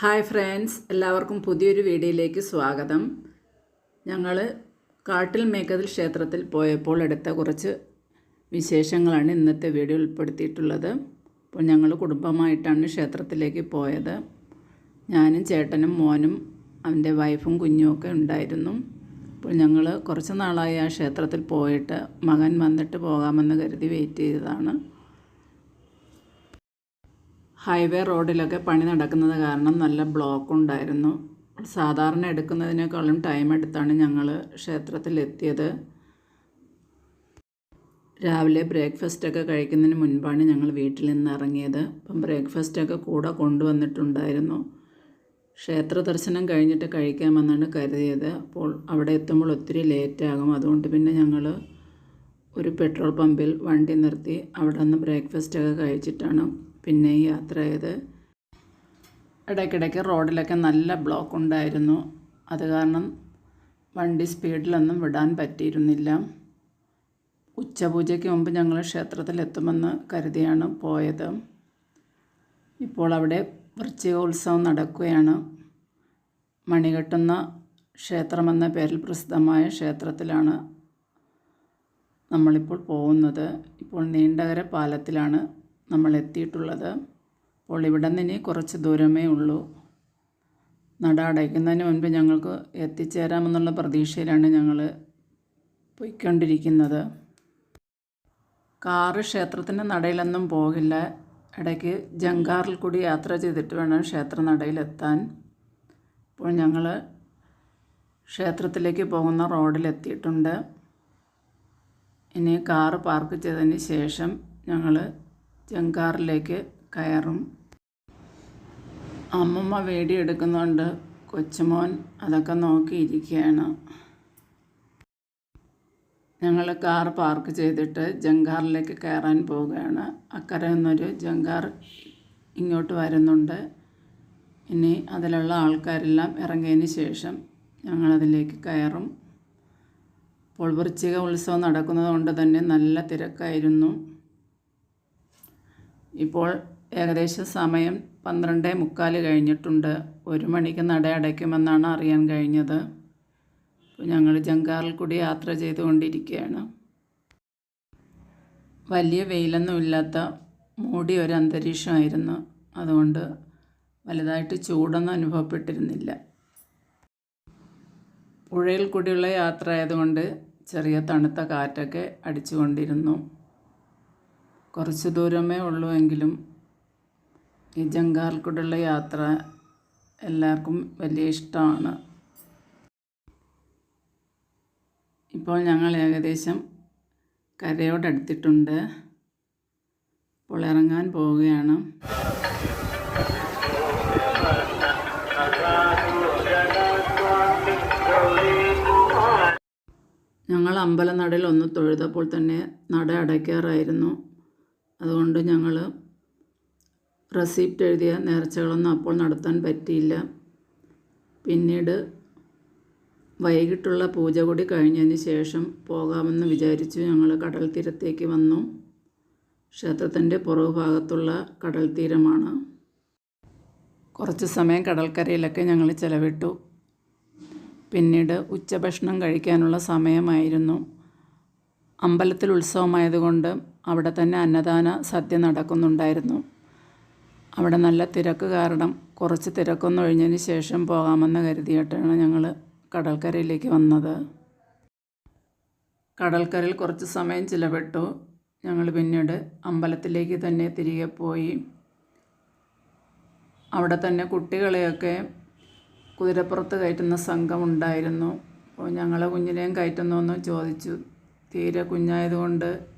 Hi friends എല്ലാവർക്കും പുതിയൊരു വീഡിയോയിലേക്ക് സ്വാഗതം. ഞങ്ങൾ കാട്ടിൽ മേക്കതിൽ ക്ഷേത്രത്തിൽ പോയപ്പോൾ എടുത്ത കുറച്ച് വിശേഷങ്ങളാണ് ഇന്നത്തെ വീഡിയോ ഉൾപ്പെടുത്തിയിട്ടുള്ളത്. അപ്പോൾ ഞങ്ങൾ കുടുംബമായിട്ടാണ് ക്ഷേത്രത്തിലേക്ക് പോയത്. ഞാനും ചേട്ടനും മോനും അവന്റെ വൈഫും കുഞ്ഞും ഒക്കെ ഉണ്ടായിരുന്നു. അപ്പോൾ ഞങ്ങൾ കുറച്ച് നാളായി ആ ക്ഷേത്രത്തിൽ പോയിട്ട് മകൻ വന്നിട്ട് പോകാമെന്ന് കരുതി വെയിറ്റ് ചെയ്തതാണ്. ഹൈവേ റോഡിലൊക്കെ പണി നടക്കുന്നത് കാരണം നല്ല ബ്ലോക്ക് ഉണ്ടായിരുന്നു സാധാരണ എടുക്കുന്നതിനേക്കാളും ടൈം എടുത്താണ് ഞങ്ങൾ ക്ഷേത്രത്തിലെത്തിയത്. രാവിലെ ബ്രേക്ക്ഫാസ്റ്റൊക്കെ കഴിക്കുന്നതിന് മുൻപാണ് ഞങ്ങൾ വീട്ടിൽ നിന്ന് ഇറങ്ങിയത്. അപ്പം ബ്രേക്ക്ഫാസ്റ്റൊക്കെ കൂടെ കൊണ്ടുവന്നിട്ടുണ്ടായിരുന്നു. ക്ഷേത്ര ദർശനം കഴിഞ്ഞിട്ട് കഴിക്കാമെന്നാണ് കരുതിയത്. അപ്പോൾ അവിടെ എത്തുമ്പോൾ ഒത്തിരി ലേറ്റാകും അതുകൊണ്ട് പിന്നെ ഞങ്ങൾ ഒരു പെട്രോൾ പമ്പിൽ വണ്ടി നിർത്തി അവിടെ നിന്ന് ബ്രേക്ക്ഫാസ്റ്റൊക്കെ കഴിച്ചിട്ടാണ് പിന്നെ ഈ യാത്ര ചെയ്ത് ഇടയ്ക്കിടയ്ക്ക് റോഡിലൊക്കെ നല്ല ബ്ലോക്ക് ഉണ്ടായിരുന്നു. അത് കാരണം വണ്ടി സ്പീഡിലൊന്നും വിടാൻ പറ്റിയിരുന്നില്ല. ഉച്ചപൂജയ്ക്ക് മുമ്പ് ഞങ്ങൾ ക്ഷേത്രത്തിലെത്തുമെന്ന് കരുതിയാണ് പോയത്. ഇപ്പോൾ അവിടെ വൃശ്ചികോത്സവം നടക്കുകയാണ്. മണികെട്ടുന്ന ക്ഷേത്രമെന്ന പേരിൽ പ്രസിദ്ധമായ ക്ഷേത്രത്തിലാണ് നമ്മളിപ്പോൾ പോകുന്നത്. ഇപ്പോൾ നീണ്ടകര പാലത്തിലാണ് നമ്മൾ എത്തിയിട്ടുള്ളത് അപ്പോൾ ഇവിടെ നിന്ന് ഇനി കുറച്ച് ദൂരമേ ഉള്ളൂ. നട അടയ്ക്കുന്നതിന് മുൻപ് ഞങ്ങൾക്ക് എത്തിച്ചേരാമെന്നുള്ള പ്രതീക്ഷയിലാണ് ഞങ്ങൾ പോയിക്കൊണ്ടിരിക്കുന്നത്. കാറ് ക്ഷേത്രത്തിന്റെ നടയിലൊന്നും പോകില്ല. ഇടയ്ക്ക് ജങ്കാറിൽ കൂടി യാത്ര ചെയ്തിട്ട് വേണം ക്ഷേത്ര നടയിലെത്താൻ. ഇപ്പോൾ ഞങ്ങൾ ക്ഷേത്രത്തിലേക്ക് പോകുന്ന റോഡിലെത്തിയിട്ടുണ്ട്. ഇനി കാറ് പാർക്ക് ചെയ്തതിന് ശേഷം ഞങ്ങൾ ജങ്കാറിലേക്ക് കയറും. അമ്മമ്മ വേടിയെടുക്കുന്നുണ്ട് കൊച്ചുമോൻ അതൊക്കെ നോക്കിയിരിക്കുകയാണ്. ഞങ്ങൾ കാർ പാർക്ക് ചെയ്തിട്ട് ജങ്കാറിലേക്ക് കയറാൻ പോവുകയാണ്. അക്കരെ നിന്നൊരു ജങ്കാർ ഇങ്ങോട്ട് വരുന്നുണ്ട്. ഇനി അതിലുള്ള ആൾക്കാരെല്ലാം ഇറങ്ങിയതിന് ശേഷം ഞങ്ങളതിലേക്ക് കയറും. ഇപ്പോൾ വൃശ്ചിക ഉത്സവം നടക്കുന്നത് കൊണ്ട് തന്നെ നല്ല തിരക്കായിരുന്നു. ഇപ്പോൾ ഏകദേശം സമയം പന്ത്രണ്ട് മുക്കാൽ കഴിഞ്ഞിട്ടുണ്ട്. ഒരു മണിക്ക് നട അടയ്ക്കുമെന്നാണ് അറിയാൻ കഴിഞ്ഞത്. ഞങ്ങൾ ജങ്കാറിൽ കൂടി യാത്ര ചെയ്തുകൊണ്ടിരിക്കുകയാണ്. വലിയ വെയിലൊന്നുമില്ലാത്ത മൂടിയ ഒരു അന്തരീക്ഷമായിരുന്നു. അതുകൊണ്ട് വലുതായിട്ട് ചൂടൊന്നും അനുഭവപ്പെട്ടിരുന്നില്ല. പുഴയിൽ കൂടിയുള്ള യാത്ര ആയതുകൊണ്ട് ചെറിയ തണുത്ത കാറ്റൊക്കെ അടിച്ചുകൊണ്ടിരുന്നു. കുറച്ച് ദൂരമേ ഉള്ളൂ എങ്കിലും ഈ ജങ്കാറിൽ കൂടെയുള്ള യാത്ര എല്ലാവർക്കും വലിയ ഇഷ്ടമാണ്. ഇപ്പോൾ ഞങ്ങൾ ഏകദേശം കരയോടടുത്തിട്ടുണ്ട്. ഇപ്പോൾ ഇറങ്ങാൻ പോവുകയാണ്. ഞങ്ങൾ അമ്പലനടയിൽ ഒന്ന് തൊഴുതപ്പോൾ തന്നെ നട അടയ്ക്കാറായിരുന്നു. അതുകൊണ്ട് ഞങ്ങൾ റെസിപ്റ്റ് എഴുതിയ നേർച്ചകളൊന്നും അപ്പോൾ നടത്താൻ പറ്റിയില്ല. പിന്നീട് വൈകിട്ടുള്ള പൂജ കൂടി കഴിഞ്ഞതിന് ശേഷം പോകാമെന്ന് വിചാരിച്ചു ഞങ്ങൾ കടൽ തീരത്തേക്ക് വന്നു. ക്ഷേത്രത്തിന്റെ പുറകു ഭാഗത്തുള്ള കടൽ തീരമാണ് കുറച്ച് സമയം കടൽക്കരയിലൊക്കെ ഞങ്ങൾ ചിലവിട്ടു. പിന്നീട് ഉച്ചഭക്ഷണം കഴിക്കാനുള്ള സമയമായിരുന്നു. അമ്പലത്തിൽ ഉത്സവമായതുകൊണ്ട് അവിടെ തന്നെ അന്നദാന സദ്യ നടക്കുന്നുണ്ടായിരുന്നു. അവിടെ നല്ല തിരക്ക് കാരണം കുറച്ച് തിരക്കൊന്നും ഒഴിഞ്ഞതിന് ശേഷം പോകാമെന്ന് കരുതിയിട്ടാണ് ഞങ്ങൾ കടൽക്കരയിലേക്ക് വന്നത്. കടൽക്കരയിൽ കുറച്ച് സമയം ചിലവിട്ടു. ഞങ്ങൾ പിന്നീട് അമ്പലത്തിലേക്ക് തന്നെ തിരികെ പോയി. അവിടെ തന്നെ കുട്ടികളെയൊക്കെ കുതിരപ്പുറത്ത് കയറ്റുന്ന സംഘം ഉണ്ടായിരുന്നു. അപ്പോൾ ഞങ്ങളെ കുഞ്ഞിനെയും കയറ്റുന്നു ചോദിച്ചു. തീരെ കുഞ്ഞായതുകൊണ്ട്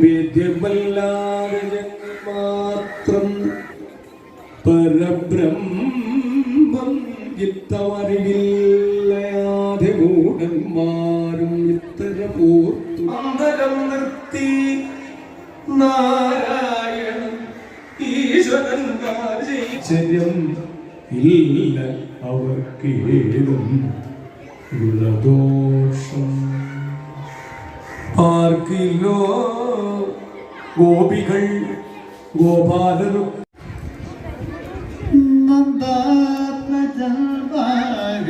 വേദ്യമല്ലാതെ മാത്രം പരബ്രഹ്മം ഇത്തമറിവില്ലയാതെ മൂടന്മാരും ഇത്തരം ഓർത്തു അന്തരം നിർത്തി നാരായണൻ ഈശ്വരൻ ചര്യം ഇല്ല അവർക്കേതും ഗുണദോഷം ആർക്കില്ലോ கோபிகள் கோபாலரும். நந்தாத்மஜல்வாக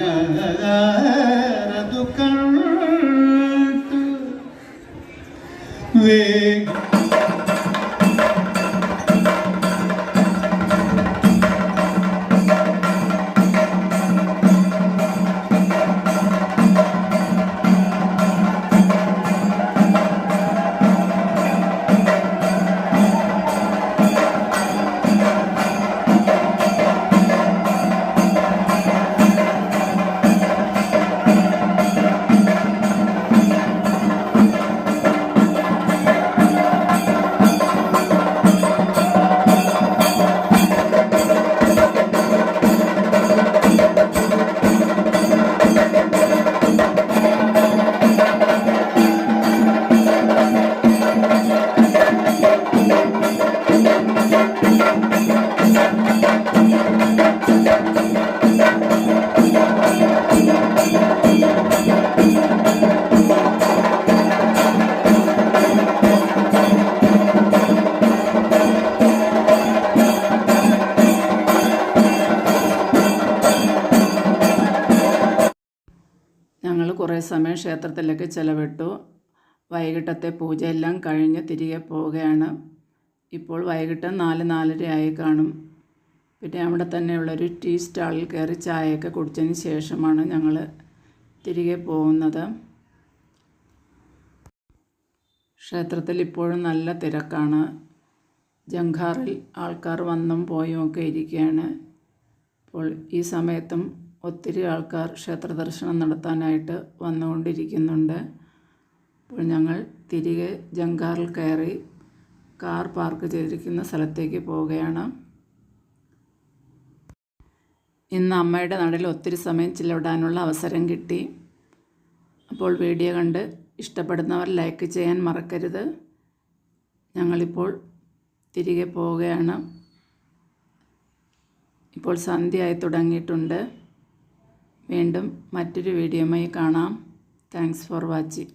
ഞങ്ങൾ കുറേ സമയം ക്ഷേത്രത്തിലേക്ക് ചിലവിട്ടു. വൈകിട്ടത്തെ പൂജ എല്ലാം കഴിഞ്ഞ് തിരികെ പോവുകയാണ്. ഇപ്പോൾ വൈകിട്ട് നാല് നാലര ആയി കാണും. പിന്നെ അവിടെ തന്നെയുള്ളൊരു ടീ സ്റ്റാളിൽ കയറി ചായയൊക്കെ കുടിച്ചതിന് ശേഷമാണ് ഞങ്ങൾ തിരികെ പോകുന്നത്. ക്ഷേത്രത്തിൽ ഇപ്പോഴും നല്ല തിരക്കാണ്. ജംഘാറിൽ ആൾക്കാർ വന്നും പോയും ഒക്കെ ഇരിക്കുകയാണ്. അപ്പോൾ ഈ സമയത്തും ഒത്തിരി ആൾക്കാർ ക്ഷേത്ര ദർശനം നടത്താനായിട്ട് വന്നുകൊണ്ടിരിക്കുന്നുണ്ട്. അപ്പോൾ ഞങ്ങൾ തിരികെ ജങ്കാറിൽ കയറി കാർ പാർക്ക് ചെയ്തിരിക്കുന്ന സ്ഥലത്തേക്ക് പോവുകയാണ്. ഇന്ന് അമ്മയുടെ നടയിൽ ഒത്തിരി സമയം ചിലവിടാനുള്ള അവസരം കിട്ടി. അപ്പോൾ വീഡിയോ കണ്ട് ഇഷ്ടപ്പെടുന്നവർ ലൈക്ക് ചെയ്യാൻ മറക്കരുത്. ഞങ്ങളിപ്പോൾ തിരികെ പോവുകയാണ്. ഇപ്പോൾ സന്ധ്യയായി തുടങ്ങിയിട്ടുണ്ട്. വീണ്ടും മറ്റൊരു വീഡിയോയുമായി കാണാം. Thanks for watching